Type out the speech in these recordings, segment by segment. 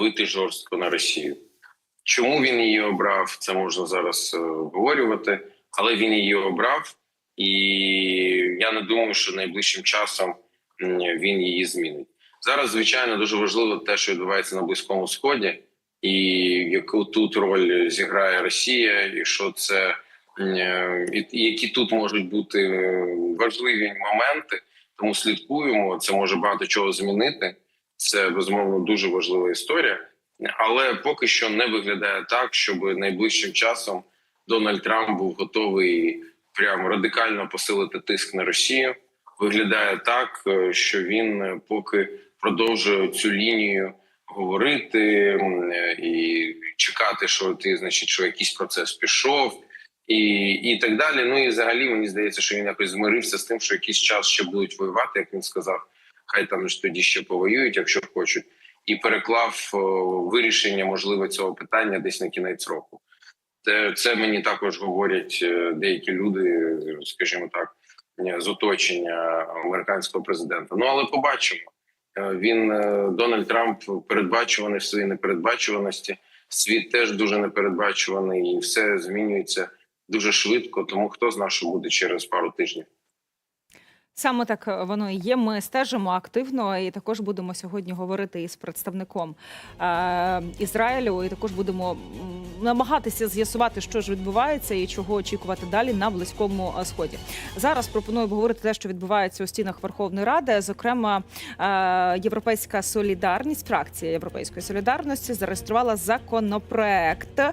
бити жорстко на Росію. Чому він її обрав? Це можна зараз е, обговорювати, але він її обрав, і я не думаю, що найближчим часом він її змінить. Зараз, звичайно, дуже важливо те, що відбувається на Близькому Сході, і яку тут роль зіграє Росія, і що це е, і, які тут можуть бути важливі моменти. Тому слідкуємо. Це може багато чого змінити. Це безумовно дуже важлива історія, але поки що не виглядає так, щоб найближчим часом Дональд Трамп був готовий прямо радикально посилити тиск на Росію. Виглядає так, е, що він е, поки продовжує цю лінію говорити е, і чекати, що ти значить, що якийсь процес пішов, і, і так далі. Ну і взагалі мені здається, що він якось змирився з тим, що якийсь час ще будуть воювати, як він сказав. Хай там ж тоді ще повоюють, якщо хочуть, і переклав вирішення можливо цього питання десь на кінець року. Це, це мені також говорять е, деякі люди, скажімо так, е, з оточення американського президента. Ну але побачимо. Е, Він е, Дональд Трамп передбачуваний в своїй непередбачуваності. Світ теж дуже непередбачуваний, і все змінюється дуже швидко. Тому хто знає, що буде через пару тижнів. Саме так е, воно і є. Ми стежимо активно і також будемо сьогодні говорити із представником е, Ізраїлю. І також будемо намагатися з'ясувати, що ж відбувається і чого очікувати далі на близькому сході. Зараз пропоную обговорити те, що відбувається у стінах Верховної Ради. Зокрема, е, Європейська солідарність, фракція Європейської солідарності зареєструвала законопроект е,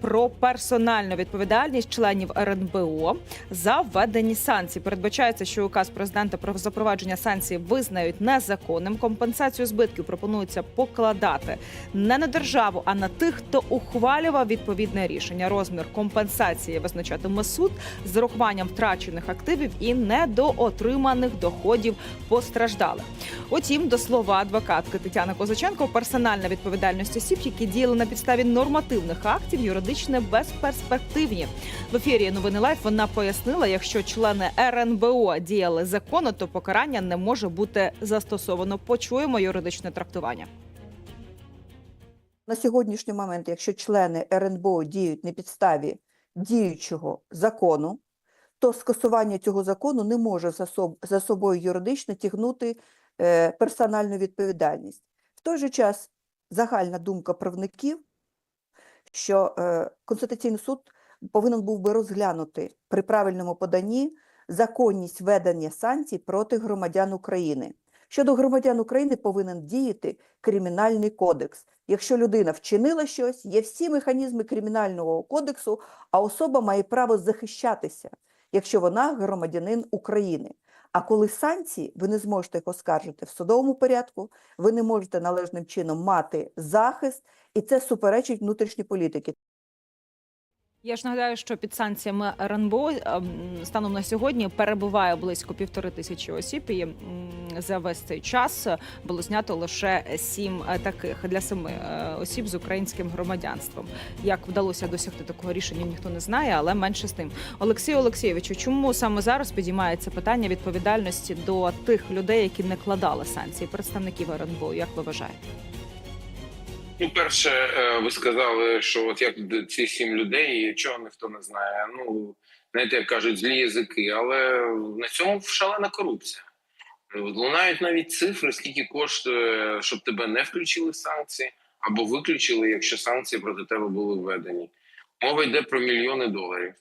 про персональну відповідальність членів РНБО за введені санкцій. Передбачається, що указ президента про запровадження санкцій визнають незаконним. Компенсацію збитків пропонується покладати не на державу, а на тих, хто ухвалював відповідне рішення. Розмір компенсації визначатиме суд з урахуванням втрачених активів і недоотриманих доходів постраждалих. Утім, до слова адвокатки Тетяни Козаченко, персональна відповідальність осіб, які діяли на підставі нормативних актів, юридично безперспективні. В ефірі новини Лайф вона пояснила, якщо члени РНБО діяли законно, то покарання не може бути застосовано. Почуємо юридичне трактування. На сьогоднішній момент, якщо члени РНБО діють на підставі діючого закону, то скасування цього закону не може за собою юридично тягнути е, персональну відповідальність. В той же час загальна думка правників, що е, Конституційний суд повинен був би розглянути при правильному поданні законність ведення санкцій проти громадян України. Щодо громадян України повинен діяти кримінальний кодекс. Якщо людина вчинила щось, є всі механізми кримінального кодексу, а особа має право захищатися, якщо вона громадянин України. А коли санкції, ви не зможете їх оскаржити в судовому порядку, ви не можете належним чином мати захист, і це суперечить внутрішній політики. Я ж нагадаю, що під санкціями РНБО ем, станом на сьогодні перебуває близько півтори тисячі осіб. І за весь цей час було знято лише сім е, таких для семи е, осіб з українським громадянством. Як вдалося досягти такого рішення, ніхто не знає, але менше з тим. Олексію Олексійовичу, чому саме зараз підіймається питання відповідальності до тих людей, які не кладали санкції, представників РНБО? Як ви вважаєте? Ну, перше, е, ви сказали, що от як ці сім людей, чого ніхто не знає. Ну знаєте, як кажуть, злі язики, але на цьому шалена корупція. Лунають навіть цифри, скільки коштує, щоб тебе не включили в санкції або виключили, якщо санкції проти тебе були введені. Мова йде про мільйони доларів.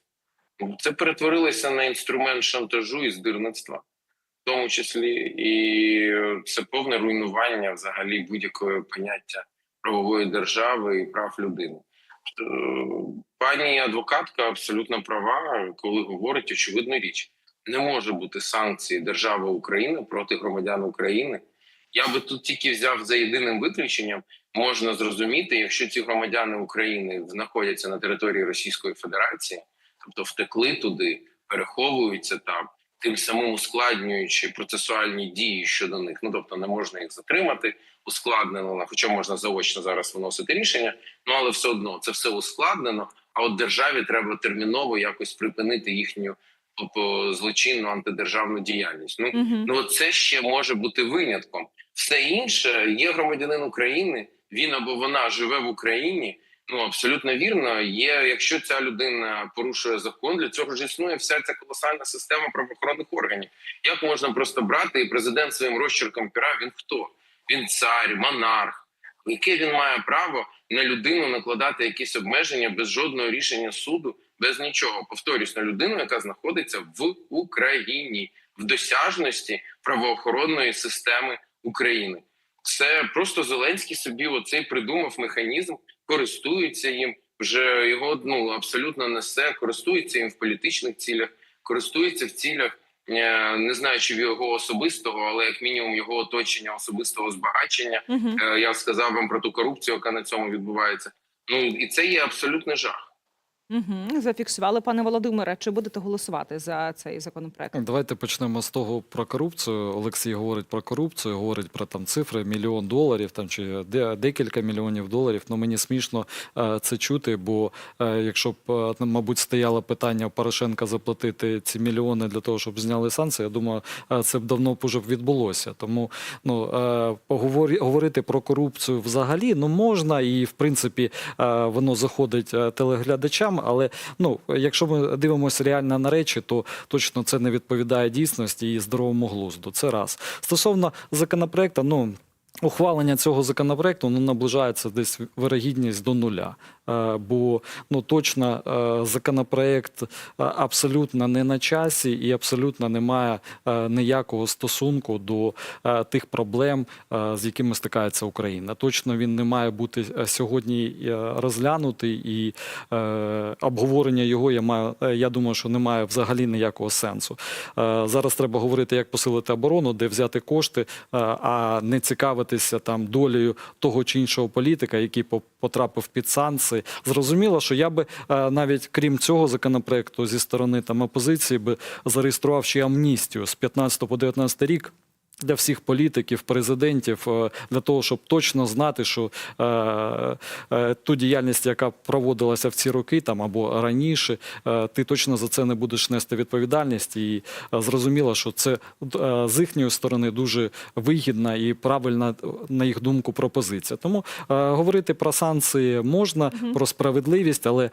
Це перетворилося на інструмент шантажу і здирництва, в тому числі, і це повне руйнування взагалі будь-якого поняття правової держави і прав людини. Е, Пані адвокатка абсолютно права, коли говорить очевидну річ: не може бути санкції держави України проти громадян України. Я би тут тільки взяв за єдиним виключенням, можна зрозуміти, якщо ці громадяни України знаходяться на території Російської Федерації, тобто втекли туди, переховуються там, тим самим ускладнюючи процесуальні дії щодо них. Ну тобто не можна їх затримати ускладнено, хоча можна заочно зараз виносити рішення, ну але все одно це все ускладнено. А от державі треба терміново якось припинити їхню тобто, злочинну антидержавну діяльність. Ну Угу. ну це ще може бути винятком. Все інше є громадянин України. він або вона живе в Україні. Ну абсолютно вірно. Є, якщо ця людина порушує закон, для цього ж існує вся ця колосальна система правоохоронних органів. Як можна просто брати і президент своїм розчерком пера? Він хто? Він цар, монарх. Яке він має право на людину накладати якісь обмеження без жодного рішення суду, без нічого? Повторюсь, на людину, яка знаходиться в Україні в досяжності правоохоронної системи України. Це просто Зеленський собі оцей придумав механізм, користується їм. Вже його ну абсолютно несе, користується їм в політичних цілях, користується в цілях, не знаю, чи в його особистого, але як мінімум його оточення особистого збагачення. Е, Я сказав вам про ту корупцію, яка на цьому відбувається. Ну і це є абсолютний жах. Угу. Зафіксували, пане Володимире. Чи будете голосувати за цей законопроект? Давайте почнемо з того про корупцію. Олексій говорить про корупцію, говорить про там цифри мільйон доларів, там чи декілька мільйонів доларів. Ну мені смішно е, це чути, бо е, якщо б е, ну, мабуть стояло питання Порошенка заплатити ці мільйони для того, щоб зняли санкції, я думаю, е, це б давно б уже відбулося. Тому ну е, поговорі, говорити про корупцію взагалі ну можна, і в принципі е, воно заходить е, телеглядачам. Але ну, якщо ми дивимося реально на речі, то точно це не відповідає дійсності і здоровому глузду. Це раз стосовно законопроекту, ну. Ухвалення цього законопроекту ну, наближається десь вирогідність до нуля. Е, бо ну, точно е, законопроект е, абсолютно не на часі і абсолютно не має е, ніякого стосунку до тих проблем, з якими стикається Україна. Точно він не має бути сьогодні розглянутий, і обговорення його я маю. Я думаю, що немає взагалі ніякого сенсу. Зараз треба говорити, як посилити оборону, де взяти кошти, а не цікавитися там долею того чи іншого політика, який по- потрапив під санкції. Зрозуміло, що я би е, навіть крім цього законопроекту зі сторони там опозиції би зареєстрував амністію з 15 по 19 рік. Для всіх політиків, президентів, е, для того, щоб точно знати, що е, е, ту діяльність, яка проводилася в ці роки, там або раніше, е, ти точно за це не будеш нести відповідальність. І е, зрозуміло, що це е, з їхньої сторони дуже вигідна і правильна, на їх думку, пропозиція. Тому е, говорити про санкції можна, про справедливість, але е,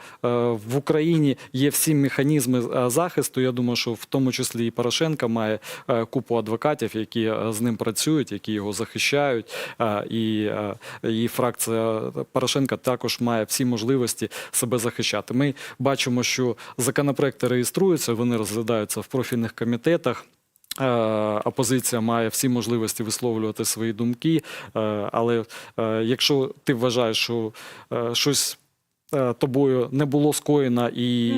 в Україні є всі механізми захисту. Я думаю, що в тому числі і Порошенко має е, купу адвокатів, які е, з ним працюють, які його захищають. Е, І, е, і фракція Порошенка також має всі можливості себе захищати. Ми бачимо, що законопроекти реєструються, вони розглядаються в профільних комітетах. Опозиція має всі можливості висловлювати свої думки, але якщо ти вважаєш, що щось тобою не було скоєно і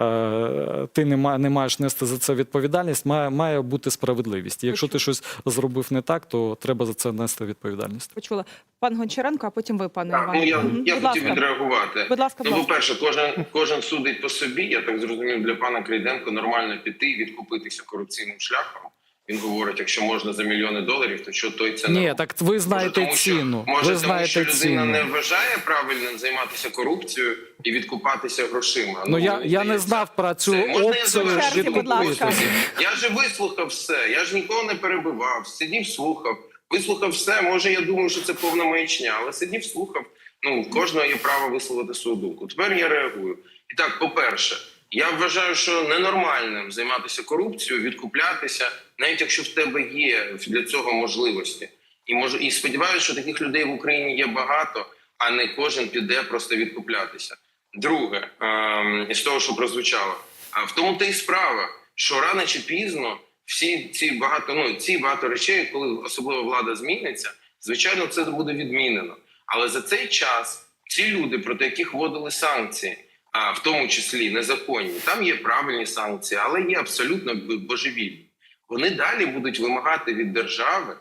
е, ти не, ма- не маєш нести за це відповідальність, має, має бути справедливість. І Якщо ти щось зробив не так, то треба за це нести відповідальність. Почула пан Гончаренко, а потім ви, пане Іване. ну я, Мгм. я Будь хотів ласка. відреагувати. Будь ласка, Ну, по-перше, кожен кожен судить по собі. Я так зрозумів, для пана Крейденко нормально піти і відкупитися корупційним шляхом. Він говорить, якщо можна за мільйони доларів, то що той це не Ні, так ви знаєте тому, що- ціну. Може, ви тому, знаєте що людина ціну. не вважає правильним займатися корупцією і відкупатися грошима. Ну я, я не знав про цю Це, опцію відкупитися. Я же вислухав все. Я ж нікого не перебивав. Сидів, слухав. Вислухав все. Може, я думаю, що це повна маячня, але сидів, слухав. Ну, в кожного є право висловити свою думку. Тепер я реагую. І так, по-перше, я вважаю, що ненормальним займатися корупцією, відкуплятися, навіть якщо в тебе є для цього можливості. І може, і сподіваюся, що таких людей в Україні є багато, а не кожен піде просто відкуплятися. Друге, ем, із того, що прозвучало, а в тому та й справа, що рано чи пізно всі ці багато ну ці багато речей, коли особливо влада зміниться, звичайно, це буде відмінено. Але за цей час ці люди, проти яких вводили санкції, в тому числі незаконні, там є правильні санкції, але є абсолютно божевільні. Вони далі будуть вимагати від держави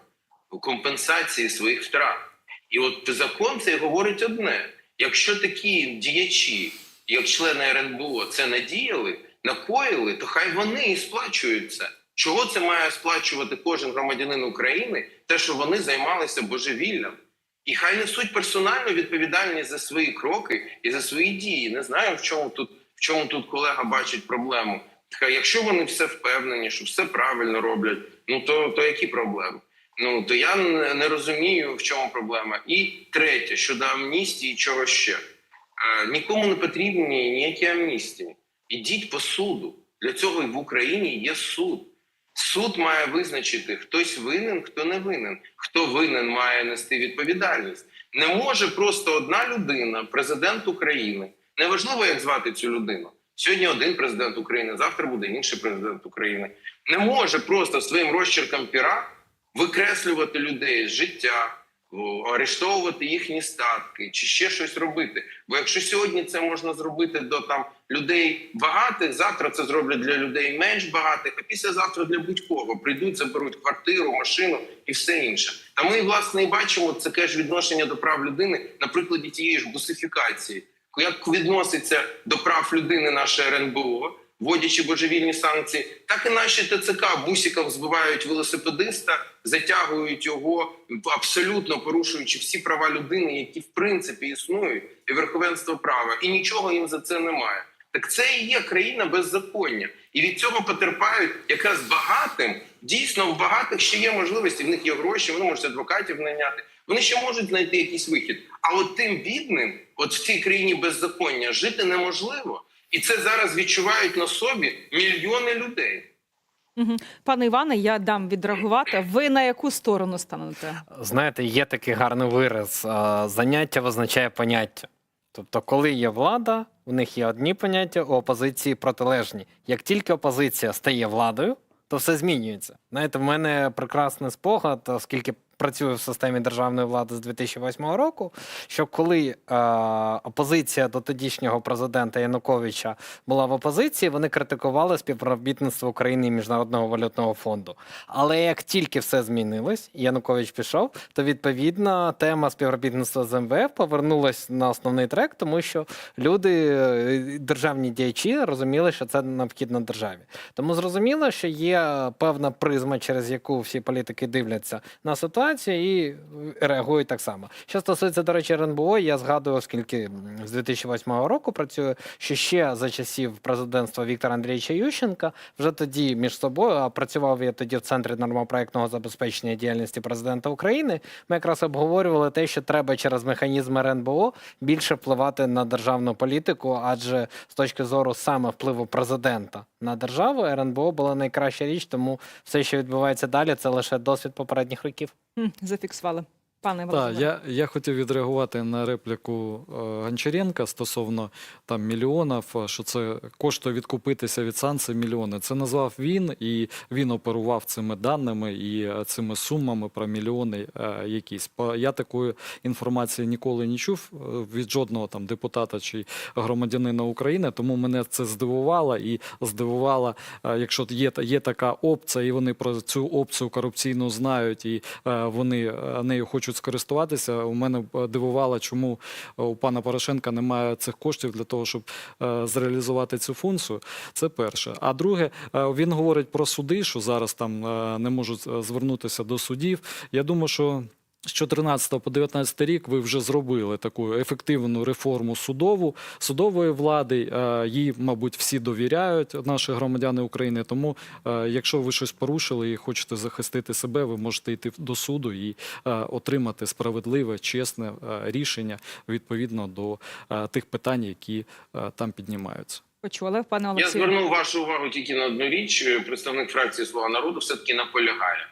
компенсації своїх втрат. І от закон цей говорить одне: якщо такі діячі, як члени РНБО, це не діяли, накоїли, то хай вони і сплачують це. Чого це має сплачувати кожен громадянин України? Те, що вони займалися божевіллям. І хай несуть персональну відповідальність за свої кроки і за свої дії. Не знаю, в чому тут, в чому тут колега бачить проблему. Хай, якщо вони все впевнені, що все правильно роблять, ну то, то які проблеми? Ну то я не розумію, в чому проблема. І третє щодо амністії, чого ще Е, нікому не потрібні ніякі амністії. Ідіть по суду. Для цього і в Україні є суд. Суд має визначити, хтось винен, хто не винен. Хто винен, має нести відповідальність. Не може просто одна людина, президент України. Неважливо, як звати цю людину. Сьогодні один президент України, завтра буде інший президент України. Не може просто своїм розчерком піра викреслювати людей з життя, арештовувати їхні статки чи ще щось робити. Бо якщо сьогодні це можна зробити до там людей багатих, завтра це зроблять для людей менш багатих, а післязавтра для будь-кого прийдуть, заберуть квартиру, машину і все інше. Та ми власне і бачимо таке ж відношення до прав людини на прикладі тієї ж бусифікації. Як відноситься до прав людини наше РНБО, вводячи божевільні санкції, так і наші ТЦК бусиком збивають велосипедиста, затягують його абсолютно порушуючи всі права людини, які в принципі існують, і верховенство права, і нічого їм за це немає. Так це і є країна беззаконня, і від цього потерпають якраз багатим. Дійсно, в багатих ще є можливості. В них є гроші, вони можуть адвокатів найняти. Вони ще можуть знайти якийсь вихід. А от тим бідним, от в цій країні беззаконня, жити неможливо. І це зараз відчувають на собі мільйони людей. Пане Іване, я дам відреагувати. Ви на яку сторону станете? Знаєте, є такий гарний вираз: заняття визначає поняття. Тобто, коли є влада, у них є одні поняття, у опозиції протилежні. Як тільки опозиція стає владою, то все змінюється. Знаєте, в мене прекрасний спогад, оскільки працюю в системі державної влади з 2008 року. Що коли е, опозиція до тодішнього президента Януковича була в опозиції, вони критикували співробітництво України і Міжнародного валютного фонду. Але як тільки все змінилось, Янукович пішов, то відповідно тема співробітництва з МВФ повернулась на основний трек, тому що люди, е, державні діячі, розуміли, що це необхідно державі. Тому зрозуміло, що є певна призма, через яку всі політики дивляться на ситуацію і реагують так само. Що стосується, до речі, РНБО, я згадую, оскільки з 2008 року працюю, що ще за часів президентства Віктора Андрійовича Ющенка вже тоді між собою, а працював я тоді в центрі нормопроектного забезпечення діяльності президента України. Ми якраз обговорювали те, що треба через механізми РНБО більше впливати на державну політику, адже з точки зору саме впливу президента на державу, РНБО була найкраща річ, тому все, що відбувається далі, це лише досвід попередніх років. Зафіксували. Пане Так, я, я хотів відреагувати на репліку е, Гончаренка стосовно там мільйонів, е, що це коштує відкупитися від санкцій мільйони. Це назвав він, і він оперував цими даними і е, цими сумами про мільйони якісь. Я такої інформації ніколи не чув від жодного там депутата чи громадянина України, тому мене це здивувало і здивувало, якщо є, є така опція, і вони про цю опцію корупційну знають, і вони нею хочуть скористуватися. У мене дивувало, чому е, у пана Порошенка немає цих коштів для того, щоб е, зреалізувати цю функцію. Це перше. А друге, е, він говорить про суди, що зараз там е, не можуть е, звернутися до судів. Я думаю, що. З 14 по 19 рік ви вже зробили таку ефективну реформу судову судової влади. Е, Їй, мабуть, всі довіряють наші громадяни України. Тому, е, якщо ви щось порушили і хочете захистити себе, ви можете йти до суду і е, отримати справедливе, чесне рішення відповідно до тих питань, які там піднімаються. Почули, пане Я звернув вашу увагу тільки на одну річ. Представник фракції Слуга народу все таки наполягає.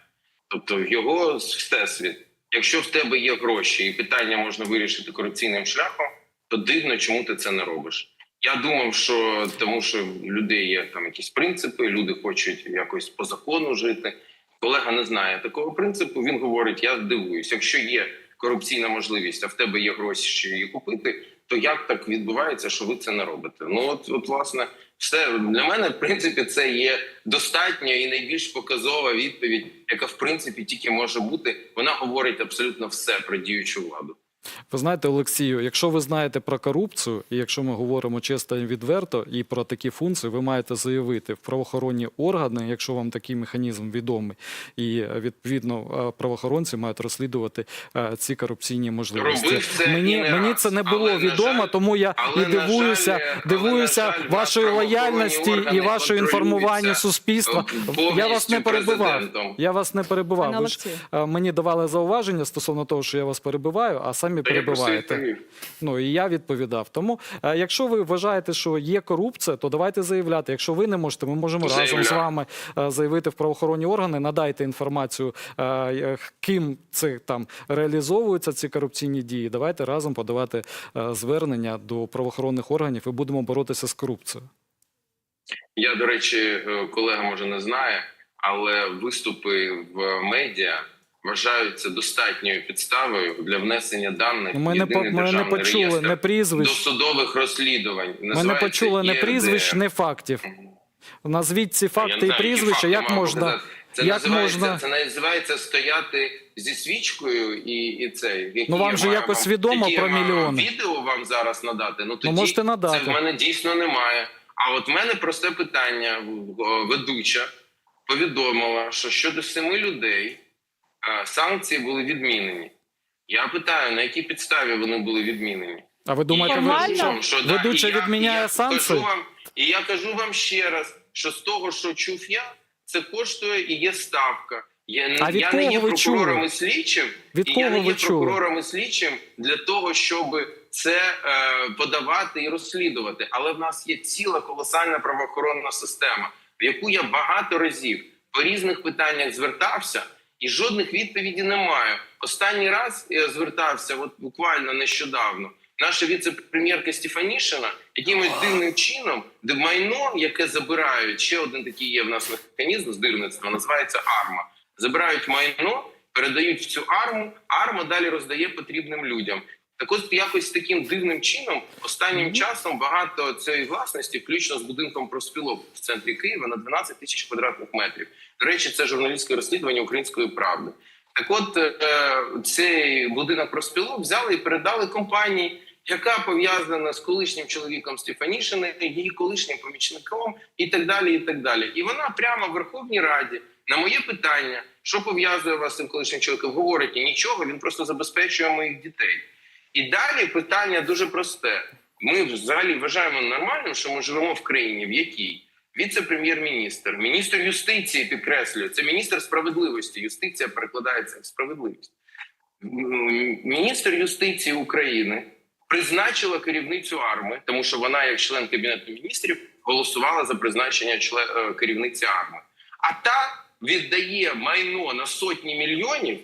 Тобто, його всесвіт. Якщо в тебе є гроші і питання можна вирішити корупційним шляхом, то дивно, чому ти це не робиш. Я думав, що тому, що в людей є там якісь принципи, люди хочуть якось по закону жити. Колега не знає такого принципу. Він говорить: я дивуюсь, якщо є корупційна можливість, а в тебе є гроші її купити, то як так відбувається, що ви це не робите? Ну от, от власне, все для мене, в принципі, це є достатньо і найбільш показова відповідь, яка в принципі тільки може бути. Вона говорить абсолютно все про діючу владу. Ви знаєте, Олексію, якщо ви знаєте про корупцію, і якщо ми говоримо чесно і відверто і про такі функції, ви маєте заявити в правоохоронні органи, якщо вам такий механізм відомий, і відповідно е, правоохоронці мають розслідувати е, ці корупційні можливості. Це мені не мені раз. це не було Але, відомо, жаль, тому я але, і дивуюся, жаль, дивуюся жаль, вашої лояльності і вашої інформування суспільства. Я вас не перебивав. президентом. Я вас не перебивав. Ви ж е, мені давали зауваження стосовно того, що я вас перебиваю, а самі Та просто перебиваєте. відповів. Ну і я відповідав. Тому, е, якщо ви вважаєте, що є корупція, то давайте заявляти. Якщо ви не можете, ми можемо разом з вами е, заявити в правоохоронні органи. Надайте інформацію, е, ким це там реалізовуються ці корупційні дії. Давайте разом подавати звернення до правоохоронних органів і будемо боротися з корупцією. Я, до речі, колега може не знає, але виступи в медіа вважаються достатньою підставою для внесення даних. Ми не по- ми не почули не прізвищ. досудових розслідувань. Ми не почули не прізвищ, не фактів. Назвіть ці факти і знаю, які прізвища, як можна. Це як називається, можна- це називається стояти зі свічкою і, і це. Які Ну, вам же якось вам- відомо про мільйони. Відео вам зараз надати. Ну тоді можете надати. це в мене дійсно немає. А от в мене просте питання. Ведуча повідомила, що щодо семи людей санкції були відмінені. Я питаю, на якій підставі вони були відмінені? А ви думаєте, ви що, да, ведуча я- відміняє я санкції? Кажу вам, і я кажу вам ще раз, що з того, що чув я, це коштує і є ставка. Я, не- А від я кого не є ви чули? і слідчим, Від і кого я не ви є чули? прокурором і слідчим для того, щоб це е, подавати і розслідувати. Але в нас є ціла колосальна правоохоронна система, в яку я багато разів по різних питаннях звертався, і жодних відповідей немає. Останній раз я звертався, от буквально нещодавно. Наша віце-прем'єрка Стефанішина якимось дивним чином, де майно, яке забирають, ще один такий є в нас механізм здирництва, називається АРМА. Забирають майно, передають в цю арму, арма далі роздає потрібним людям. Так от якось таким дивним чином останнім часом багато цієї власності, включно з будинком профспілок в центрі Києва на 12 тисяч квадратних метрів. До речі, це журналістське розслідування української правди. Так, от е, цей будинок профспілок взяли і передали компанії, яка пов'язана з колишнім чоловіком Стефанішини, її колишнім помічником, і так далі. І так далі. І вона прямо в Верховній Раді на моє питання, що пов'язує вас з цим колишнім чоловіком, говорить нічого. Він просто забезпечує моїх дітей. І далі питання дуже просте. Ми взагалі вважаємо нормальним, що ми живемо в країні, в якій віце-прем'єр-міністр, міністр юстиції підкреслюю, це міністр справедливості. Юстиція перекладається в справедливість. Міністр юстиції України призначила керівницю арми, тому що вона, як член кабінету міністрів, голосувала за призначення е, керівниці арми. А та віддає майно на сотні мільйонів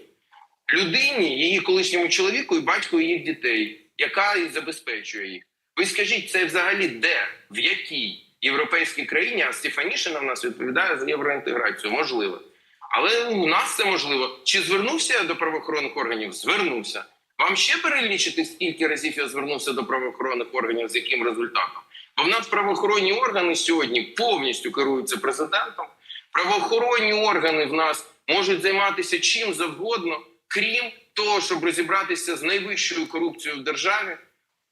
людині, її колишньому чоловіку і батьку їх дітей, яка і забезпечує їх. Ви скажіть, це взагалі де, в якій європейській країні, а Стефанішина в нас відповідає за євроінтеграцію, можливо. Але у нас це можливо. Чи звернувся я до правоохоронних органів? Звернувся. Вам ще перелічити, скільки разів я звернувся до правоохоронних органів, з яким результатом? Бо в нас правоохоронні органи сьогодні повністю керуються президентом. Правоохоронні органи в нас можуть займатися чим завгодно, крім того, щоб розібратися з найвищою корупцією в державі,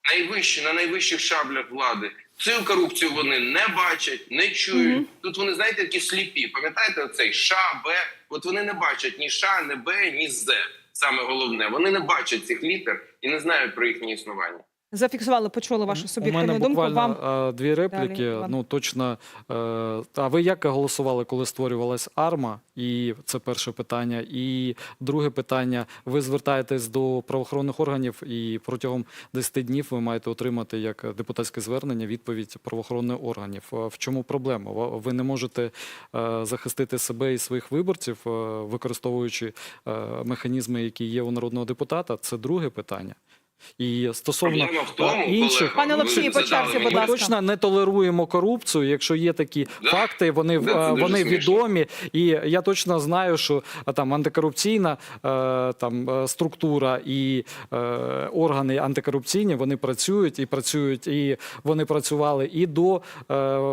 найвищі на найвищих шаблях влади. Цю корупцію вони не бачать, не чують. Мгм. Тут вони знаєте, такі сліпі. Пам'ятаєте цей Ша, Б? От вони не бачать ні Ша, ні Б, ні З. Саме головне, вони не бачать цих літер і не знають про їхнє існування. Зафіксували, почули вашу У мене буквально Вам е, дві репліки. Далі, ну точно. е, А ви як голосували, коли створювалась арма? І це перше питання. І друге питання: ви звертаєтесь до правоохоронних органів, і протягом 10 днів ви маєте отримати як депутатське звернення відповідь правоохоронних органів. Е, В чому проблема? Ви не можете захистити себе і своїх виборців, використовуючи механізми, які є у народного депутата. Це друге питання. І стосовно Проблема в тому, е, інших Пане Олексію, по черзі, будь ми точно не толеруємо корупцію, якщо є такі Да. факти, вони, Да, е, вони відомі. І я точно знаю, що е, там антикорупційна там, структура і органи антикорупційні вони працюють і працюють, і вони працювали і до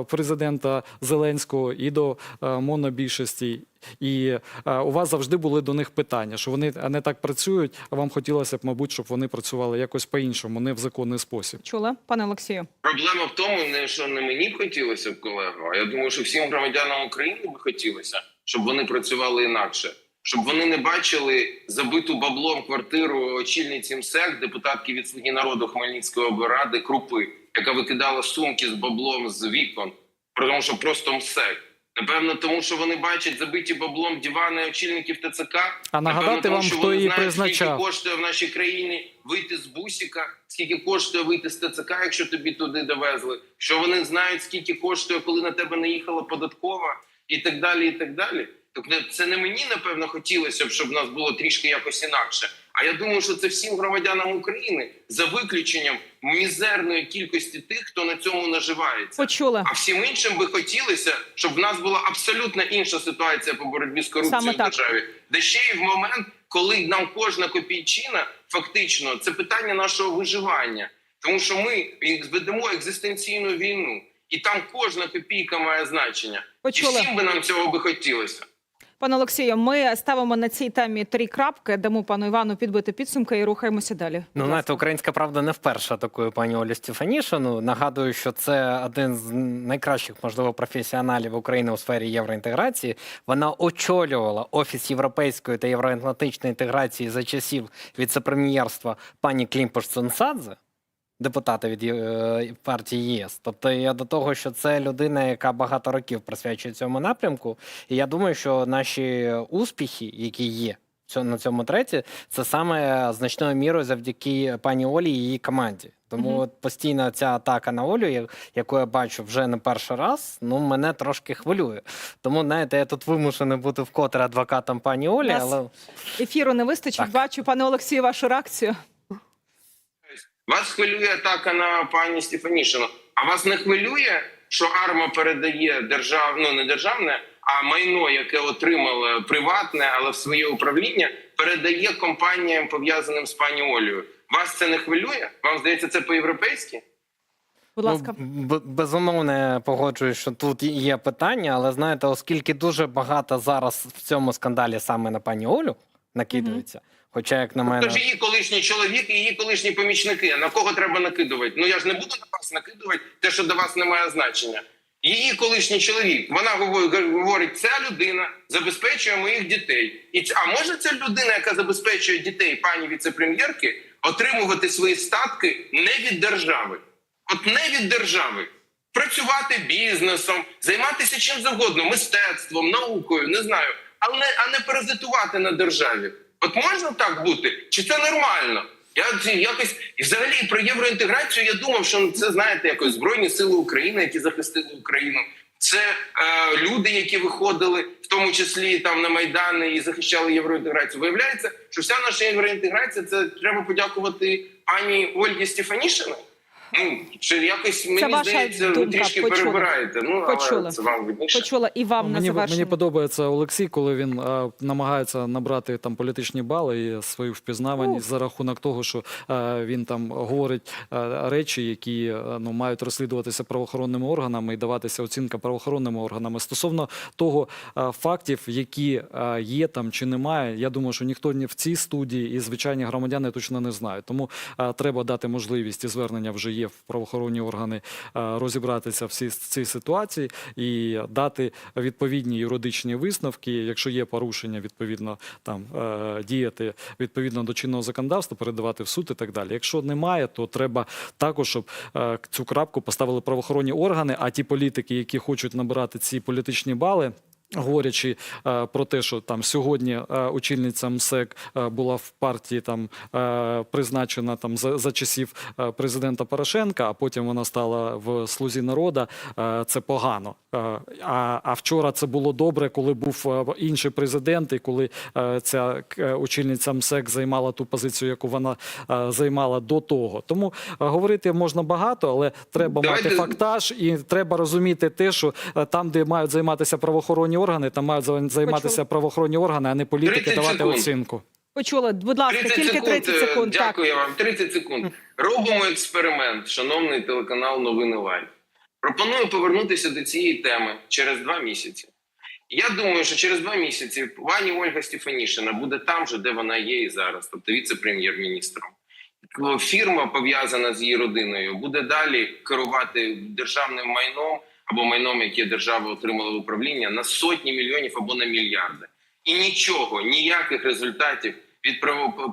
президента Зеленського, і до монобільшості. І е, у вас завжди були до них питання, що вони не так працюють, а вам хотілося б, мабуть, щоб вони працювали якось по-іншому, не в законний спосіб. Чули, пане Олексію? Проблема в тому, не що не мені б хотілося б колего, а я думаю, що всім громадянам України би хотілося, щоб вони працювали інакше, щоб вони не бачили забиту баблом квартиру очільниці МСЕК, депутатки від «Слуги народу Хмельницької облради Крупи, яка викидала сумки з баблом з вікон, тому що просто МСЕК. Напевно, тому що вони бачать забиті баблом дивани очільників ТЦК. А нагадати Напевно, тому вам, що хто вони її знають, Скільки коштує в нашій країні вийти з бусіка, скільки коштує вийти з ТЦК, якщо тобі туди довезли. Що вони знають, скільки коштує, коли на тебе не їхала податкова, і так далі. І так далі. Тобто, це не мені напевно хотілося б, щоб в нас було трішки якось інакше. А я думаю, що це всім громадянам України за виключенням мізерної кількості тих, хто на цьому наживається. Почули. А всім іншим би хотілося, щоб в нас була абсолютно інша ситуація по боротьбі з корупцією в так. державі, де ще й в момент, коли нам кожна копійчина, фактично, це питання нашого виживання, тому що ми ведемо екзистенційну війну, і там кожна копійка має значення. Почули. І всім би нам цього би хотілося. Пане Олексію, ми ставимо на цій темі три крапки, дамо пану Івану підбити підсумки і рухаємося далі. Ну, знаєте, українська правда не вперше атакує пані Олю Стефанішину. Нагадую, що це один з найкращих, можливо, професіоналів України у сфері євроінтеграції. Вона очолювала офіс європейської та євроатлантичної інтеграції за часів віцепрем'єрства пані Клімпош Цинцадзе. Депутата від е, партії ЄС. Тобто я до того, що це людина, яка багато років присвячує цьому напрямку. І я думаю, що наші успіхи, які є на цьому треті, це саме значною мірою завдяки пані Олі і її команді. Тому Мгм. от постійна ця атака на Олю, яку я бачу вже не перший раз, ну мене трошки хвилює. Тому знаєте, я тут вимушений бути вкотре адвокатом пані Олі, Нас- але ефіру не вистачить. Так. Бачу, пане Олексію, вашу реакцію. Вас хвилює атака на пані Стефанішину. А вас не хвилює, що АРМА передає держав... ну, не державне, а майно, яке отримало приватне, але в своє управління, передає компаніям, пов'язаним з пані Олею. Вас це не хвилює? Вам здається, це по-європейськи? Будь ласка. Ну, безумовно, я погоджуюсь, що тут є питання, але знаєте, оскільки дуже багато зараз в цьому скандалі саме на пані Олю накидується. Хоча, як на мене, Тож її колишній чоловік і її колишні помічники. На кого треба накидувати? Ну я ж не буду на вас накидувати те, що до вас не має значення. Її колишній чоловік, вона говорить, ця людина забезпечує моїх дітей. І ця, а може ця людина, яка забезпечує дітей пані віцепрем'єрки, отримувати свої статки не від держави, от не від держави. Працювати бізнесом, займатися чим завгодно, мистецтвом, наукою, не знаю, але а не паразитувати на державі. От можна так бути? Чи це нормально? Я якось і взагалі про євроінтеграцію я думав, що це знаєте, якось збройні сили України, які захистили Україну. Це е, люди, які виходили, в тому числі там на майдани і захищали євроінтеграцію. Виявляється, що вся наша євроінтеграція це треба подякувати пані Ольгі Стефанішиної. Ну чи якось мені ваша здається, ви думка, трішки почули. перебираєте. Ну але Почули. це вам видніше. Почула і вам на Мені, завершення. мені подобається Олексій, коли він е, намагається набрати там політичні бали і свою впізнаваність за рахунок того, що е, він там говорить е, речі, які е, ну мають розслідуватися правоохоронними органами і даватися оцінка правоохоронними органами. Стосовно того е, фактів, які е, є там чи немає, я думаю, що ніхто ні в цій студії і звичайні громадяни точно не знають. Тому е, треба дати можливість і звернення вже є в правоохоронні органи е, розібратися в цій, ситуації і дати відповідні юридичні висновки. Якщо є порушення, відповідно там е, діяти відповідно до чинного законодавства, передавати в суд і так далі. Якщо немає, то треба також, щоб е, цю крапку поставили правоохоронні органи. А ті політики, які хочуть набирати ці політичні бали. Говорячи е, про те, що там сьогодні е, очільниця МСЕК е, була в партії там е, призначена там за, за часів е, президента Порошенка, а потім вона стала в слузі народа. Е, це погано. Е, а, а вчора це було добре, коли був інший президент, і коли е, ця очільниця МСЕК займала ту позицію, яку вона е, займала до того. Тому е, говорити можна багато, але треба Давайте- мати фактаж, і треба розуміти те, що е, там, де мають займатися правоохоронні органи, там мають за- займатися правоохоронні органи, а не політики давати секунд. оцінку. Почула. Будь ласка, 30 тільки секунд, 30 е, секунд. Так. Дякую вам. 30 секунд. Робимо експеримент, шановний телеканал Новини Лайв. Пропоную повернутися до цієї теми через два місяці Я думаю, що через два місяці пані Ольга Стефанішина буде там же, де вона є і зараз, тобто віце-прем'єр-міністром. Фірма пов'язана з її родиною буде далі керувати державним майном або майном, яке держава отримала в управління на сотні мільйонів або на мільярди. І нічого, ніяких результатів від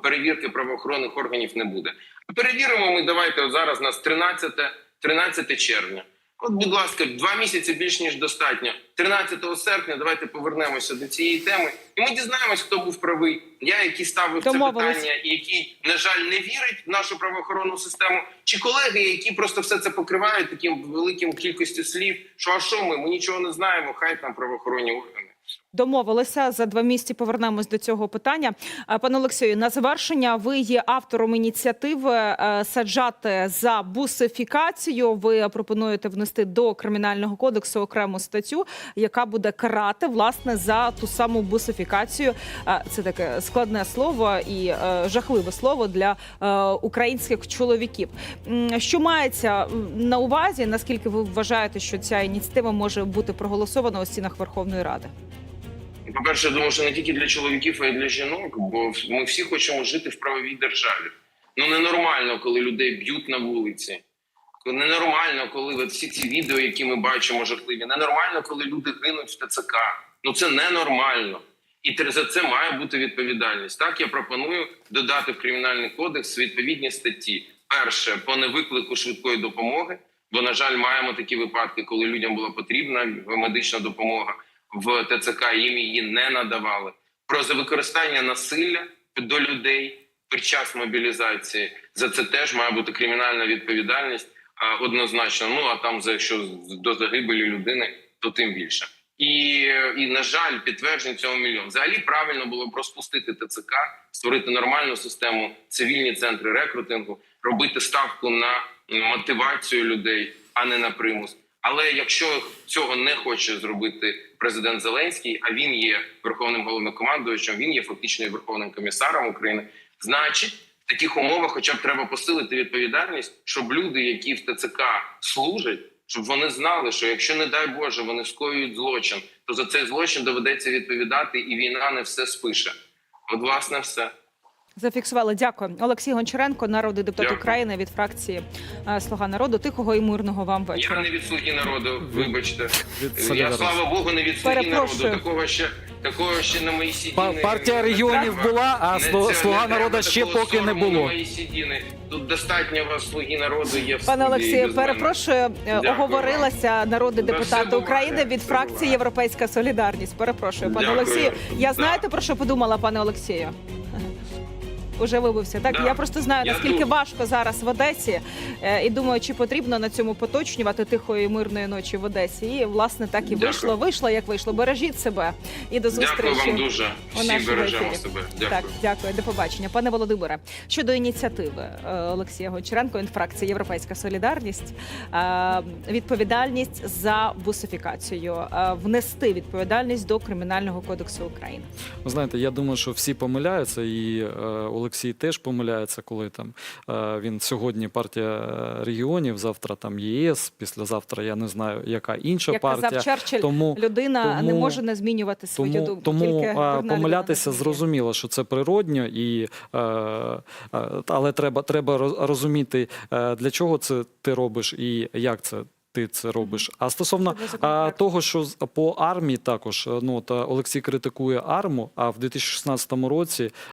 перевірки правоохоронних органів не буде. Перевіримо ми давайте от зараз у нас 13, 13 червня. От, будь ласка, два місяці більш ніж достатньо. 13 серпня давайте повернемося до цієї теми, і ми дізнаємось, хто був правий. Я, який ставив це питання, і який, на жаль, не вірить в нашу правоохоронну систему, чи колеги, які просто все це покривають таким великим кількістю слів. Що а що ми? Ми нічого не знаємо. Хай там правоохоронні органи. Домовилися за два місяці. Повернемось до цього питання. Е, Пане Олексію, на завершення ви є автором ініціативи е, саджати за бусифікацію. Ви пропонуєте внести до кримінального кодексу окрему статтю, яка буде карати власне за ту саму бусифікацію. Е, Це таке складне слово і жахливе слово для українських чоловіків. Що мається на увазі? Наскільки ви вважаєте, що ця ініціатива може бути проголосована у стінах Верховної Ради? По-перше, я думаю, що не тільки для чоловіків, а й для жінок, бо ми всі хочемо жити в правовій державі. Ну ненормально, коли людей б'ють на вулиці. Ненормально, коли от всі ці відео, які ми бачимо, жахливі. Ненормально, коли люди гинуть в ТЦК. Ну це ненормально. І за це має бути відповідальність. Так я пропоную додати в кримінальний кодекс відповідні статті. Перше по невиклику швидкої допомоги, бо на жаль, маємо такі випадки, коли людям була потрібна медична допомога в ТЦК. Їм її не надавали. Про використання насилля до людей під час мобілізації за це теж має бути кримінальна відповідальність а, однозначно. Ну а там за якщо до загибелі людини, то тим більше. І, і на жаль, підтверджень цього мільйон. Взагалі правильно було б розпустити ТЦК, створити нормальну систему, цивільні центри рекрутингу, робити ставку на мотивацію людей, а не на примус. Але якщо цього не хоче зробити президент Зеленський, а він є верховним головнокомандуючим, він є фактично верховним комісаром України, значить в таких умовах, хоча б треба посилити відповідальність, щоб люди, які в ТЦК служать, щоб вони знали, що якщо не дай Боже вони скоюють злочин, то за цей злочин доведеться відповідати, і війна не все спише. От, власне, все. Зафіксували. Дякую. Олексій Гончаренко, народний депутат Дякую. України від фракції е, Слуга народу. Тихого і мирного вам Я не від слуги народу, вибачте. Від Я слава Богу, не від слуги народу. Такого ще такого ще на моїй сідіни. Па- партія регіонів була, а «Слу- «Слуга народу» ще поки не було. На моїй сідіни. Тут достатньо вас слуги народу є в Пане Олексію, перепрошую, е, Дякую оговорилася народний депутат України від фракції буває. Європейська Солідарність. Перепрошую, пане Олексію. Я Да. знаєте про що подумала, пане Олексію? Уже вибився. Так Да. я просто знаю Я наскільки тут. важко зараз в Одесі, е, і думаю, чи потрібно на цьому поточнювати тихої мирної ночі в Одесі. І власне так і Дякую. вийшло. Вийшло як вийшло. Бережіть себе і до зустрічі. Дякую вам дуже. у Всі нашому бережемо ефірі. себе. Так, Дякую. дякую, до побачення. Пане Володимире, щодо ініціативи е, Олексія Гончаренко, він фракція Європейська Солідарність, е, відповідальність за бусифікацію, е, внести відповідальність до Кримінального кодексу України. Ви знаєте, я думаю, що всі помиляються, і е, Олексій теж помиляється, коли там е, він сьогодні партія е, регіонів, завтра там ЄС, післязавтра я не знаю, яка інша Як партія. казав Черчилль, Тому людина не може не змінювати свою тому, думку. тому тільки людина помилятися зрозуміло, що це природньо, і, е, е, але треба, треба розуміти, е, для чого це ти робиш і як це. Ти це робиш. А стосовно а, того, що по армії також е, ну та Олексій критикує арму. А в 2016 році